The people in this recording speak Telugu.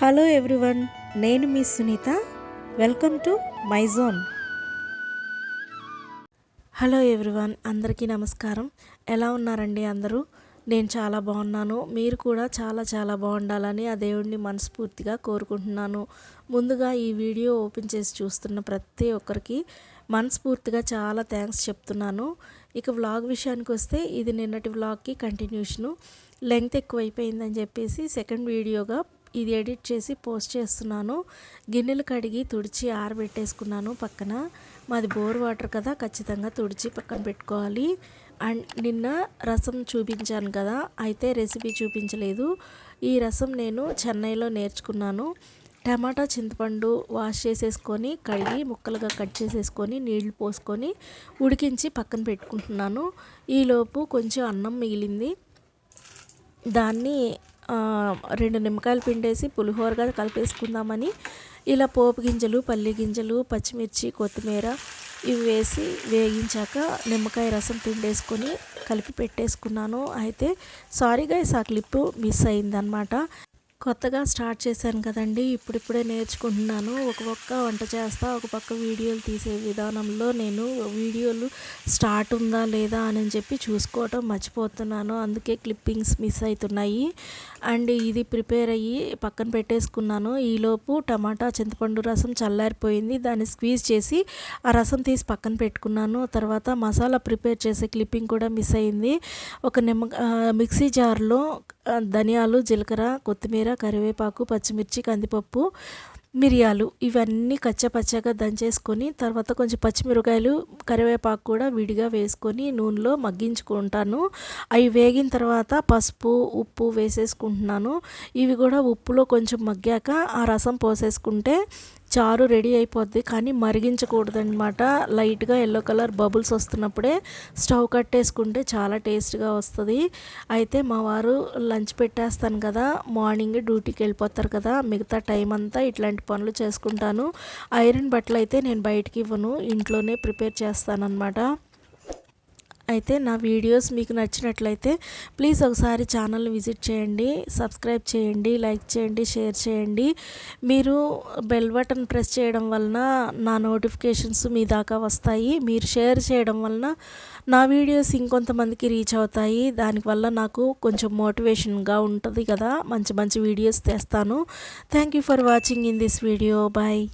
హలో ఎవ్రీవన్ నేను మీ Sunitha. Welcome to my zone hello everyone అందరికీ నమస్కారం. ఎలా ఉన్నారండి అందరూ? నేను చాలా బాగున్నాను. మీరు కూడా చాలా చాలా బాగుండాలని ఆ దేవుడిని మనస్ఫూర్తిగా కోరుకుంటున్నాను. ముందుగా ఈ వీడియో ఓపెన్ చేసి చూస్తున్న ప్రతి ఒక్కరికి మనస్ఫూర్తిగా చాలా థ్యాంక్స్ చెప్తున్నాను. ఇక వ్లాగ్ విషయానికి వస్తే ఇది నిన్నటి వ్లాగ్కి కంటిన్యూషను లెంగ్త్ ఎక్కువైపోయిందని చెప్పేసి సెకండ్ వీడియోగా ఇది ఎడిట్ చేసి పోస్ట్ చేస్తున్నాను. గిన్నెలు కడిగి తుడిచి ఆరబెట్టేసుకున్నాను పక్కన. మాది బోర్ వాటర్ కదా ఖచ్చితంగా తుడిచి పక్కన పెట్టుకోవాలి. అండ్ నిన్న రసం చూపించాను కదా అయితే రెసిపీ చూపించలేదు. ఈ రసం నేను చెన్నైలో నేర్చుకున్నాను. టమాటా చింతపండు వాష్ చేసేసుకొని కడిగి ముక్కలుగా కట్ చేసేసుకొని నీళ్ళు పోసుకొని ఉడికించి పక్కన పెట్టుకుంటున్నాను. ఈలోపు కొంచెం అన్నం మిగిలింది. దాన్ని రెండు నిమ్మకాయలు పిండేసి పులిహోరగా కలిపేసుకుందామని ఇలా పోపు గింజలు పల్లి గింజలు పచ్చిమిర్చి కొత్తిమీర ఇవి వేసి వేగించాక నిమ్మకాయ రసం పిండేసుకొని కలిపి పెట్టేసుకున్నాను. అయితే సారీగా ఆ క్లిప్ మిస్ అయిందనమాట కొత్తగా స్టార్ట్ చేశాను కదండి. ఇప్పుడిప్పుడే నేర్చుకుంటున్నాను. ఒక పక్క వంట చేస్తా ఒక పక్క వీడియోలు తీసే విధానంలో నేను వీడియోలు స్టార్ట్ ఉందా లేదా అని చెప్పి చూసుకోవటం మర్చిపోతున్నాను. అందుకే క్లిప్పింగ్స్ మిస్ అవుతున్నాయి అండ్ ఇది ప్రిపేర్ అయ్యి పక్కన పెట్టేసుకున్నాను. ఈలోపు టమాటా చింతపండు రసం చల్లారిపోయింది. దాన్ని స్క్వీజ్ చేసి ఆ రసం తీసి పక్కన పెట్టుకున్నాను. తర్వాత మసాలా ప్రిపేర్ చేసే క్లిప్పింగ్ కూడా మిస్ అయింది. ఒక నిమ్మ మిక్సీ జార్లో ధనియాలు జీలకర్ర కొత్తిమీర కరివేపాకు పచ్చిమిర్చి కందిపప్పు మిరియాలు ఇవన్నీ కచ్చపచ్చగా దంచేసుకొని తర్వాత కొంచెం పచ్చిమిరకాయలు కరివేపాకు కూడా విడిగా వేసుకొని నూనెలో మగ్గించుకుంటాను. అవి వేగిన తర్వాత పసుపు ఉప్పు వేసేసుకుంటున్నాను. ఇవి కూడా ఉప్పులో కొంచెం మగ్గాక ఆ రసం పోసేసుకుంటే చారు రెడీ అయిపోద్ది కానీ మరిగించకూడదనమాట లైట్గా ఎల్లో కలర్ బబుల్స్ వస్తున్నప్పుడే స్టవ్ కట్టేసుకుంటే చాలా టేస్ట్గా వస్తుంది. అయితే మా వారు లంచ్ పెట్టేస్తాను కదా మార్నింగ్ డ్యూటీకి వెళ్ళిపోతారు కదా మిగతా టైం అంతా ఇట్లాంటి పనులు చేసుకుంటాను. ఐరన్ బట్టలు అయితే నేను బయటికి ఇవ్వను ఇంట్లోనే ప్రిపేర్ చేస్తానన్నమాట. అయితే నా వీడియోస్ మీకు నచ్చినట్లయితే ప్లీజ్ ఒకసారి ఛానల్ని విజిట్ చేయండి సబ్స్క్రైబ్ చేయండి లైక్ చేయండి షేర్ చేయండి. మీరు బెల్ బటన్ ప్రెస్ చేయడం వలన నా నోటిఫికేషన్స్ మీ దాకా వస్తాయి. మీరు షేర్ చేయడం వలన నా వీడియోస్ ఇంకొంతమందికి రీచ్ అవుతాయి. దానివల్ల నాకు కొంచెం మోటివేషన్గా ఉంటుంది కదా. మంచి మంచి వీడియోస్ తెస్తాను. Thank you for watching in this video. Bye.